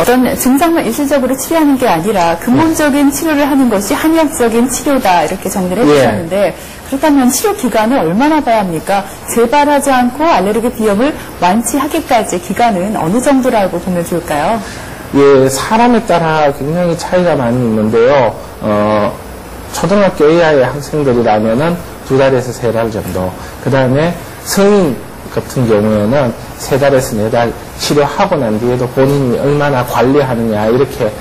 어떤 증상만 일시적으로 치료하는 게 아니라 근본적인 치료를 하는 것이 한의학적인 치료다 이렇게 정리를 예. 해주셨는데 그렇다면 치료 기간을 얼마나 봐야 합니까? 재발하지 않고 알레르기 비염을 완치하기까지 기간은 어느 정도라고 보면 좋을까요? 예, 사람에 따라 굉장히 차이가 많이 있는데요. 어, 초등학교 이하의 학생들이라면은 두 달에서 세 달 정도. 그 다음에 성인 같은 경우에는 세 달에서 네 달 치료하고 난 뒤에도 본인이 얼마나 관리하느냐, 이렇게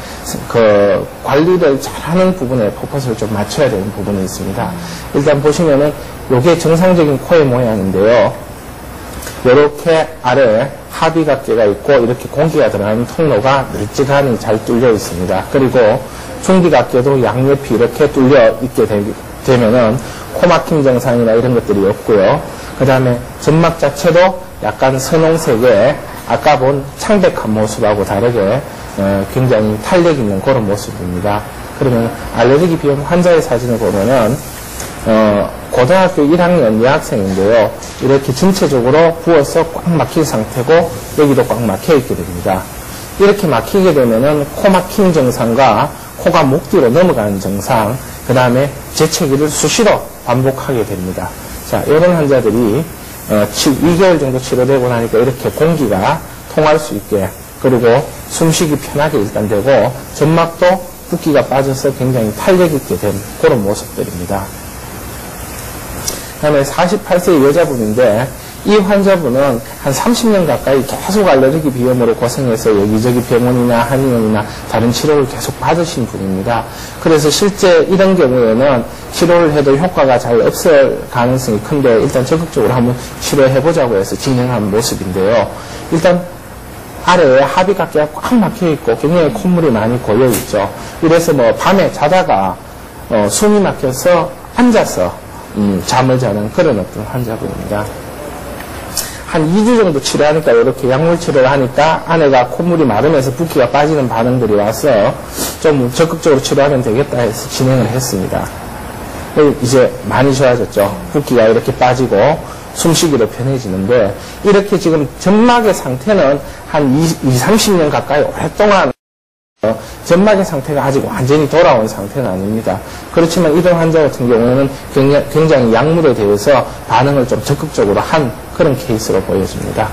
그 관리를 잘하는 부분에 포커스를 좀 맞춰야 되는 부분이 있습니다. 일단 보시면은 요게 정상적인 코의 모양인데요. 이렇게 아래 합의각계가 있고 이렇게 공기가 들어가는 통로가 널찍하니 잘 뚫려 있습니다. 그리고 중기각계도 양옆이 이렇게 뚫려 있게 되, 면은 코막힘 증상이나 이런 것들이 없고요. 그 다음에 점막 자체도 약간 선홍색의 아까 본 창백한 모습하고 다르게 어, 굉장히 탄력 있는 그런 모습입니다. 그러면 알레르기 비염 환자의 사진을 보면은 어, 고등학교 1학년 여학생인데요. 이렇게 전체적으로 부어서 꽉 막힌 상태고 여기도 꽉 막혀 있게 됩니다. 이렇게 막히게 되면은 코 막힌 증상과 코가 목 뒤로 넘어가는 증상, 그 다음에 재채기를 수시로 반복하게 됩니다. 자, 이런 환자들이 어, 2개월 정도 치료되고 나니까 이렇게 공기가 통할 수 있게 그리고 숨쉬기 편하게 일단 되고 점막도 붓기가 빠져서 굉장히 탄력 있게 된 그런 모습들입니다. 다음에 48세 여자분인데 이 환자분은 한 30년 가까이 계속 알레르기 비염으로 고생해서 여기저기 병원이나 한의원이나 다른 치료를 계속 받으신 분입니다. 그래서 실제 이런 경우에는 치료를 해도 효과가 잘 없을 가능성이 큰데 일단 적극적으로 한번 치료해보자고 해서 진행한 모습인데요. 일단 아래에 합의각계가 꽉 막혀 있고 굉장히 콧물이 많이 고여 있죠. 이래서 뭐 밤에 자다가 어, 숨이 막혀서 앉아서 음, 잠을 자는 그런 어떤 환자분입니다. 한 2주 정도 치료하니까 이렇게 약물 치료를 하니까 아내가 콧물이 마르면서 붓기가 빠지는 반응들이 와서 좀 적극적으로 치료하면 되겠다 해서 진행을 했습니다. 이제 많이 좋아졌죠. 붓기가 이렇게 빠지고 숨쉬기도 편해지는데 이렇게 지금 점막의 상태는 한 20, 30년 가까이 오랫동안 어, 점막의 상태가 아직 완전히 돌아온 상태는 아닙니다. 그렇지만 이런 환자 같은 굉장히, 굉장히 약물에 대해서 반응을 좀 적극적으로 한 그런 케이스로 보여집니다.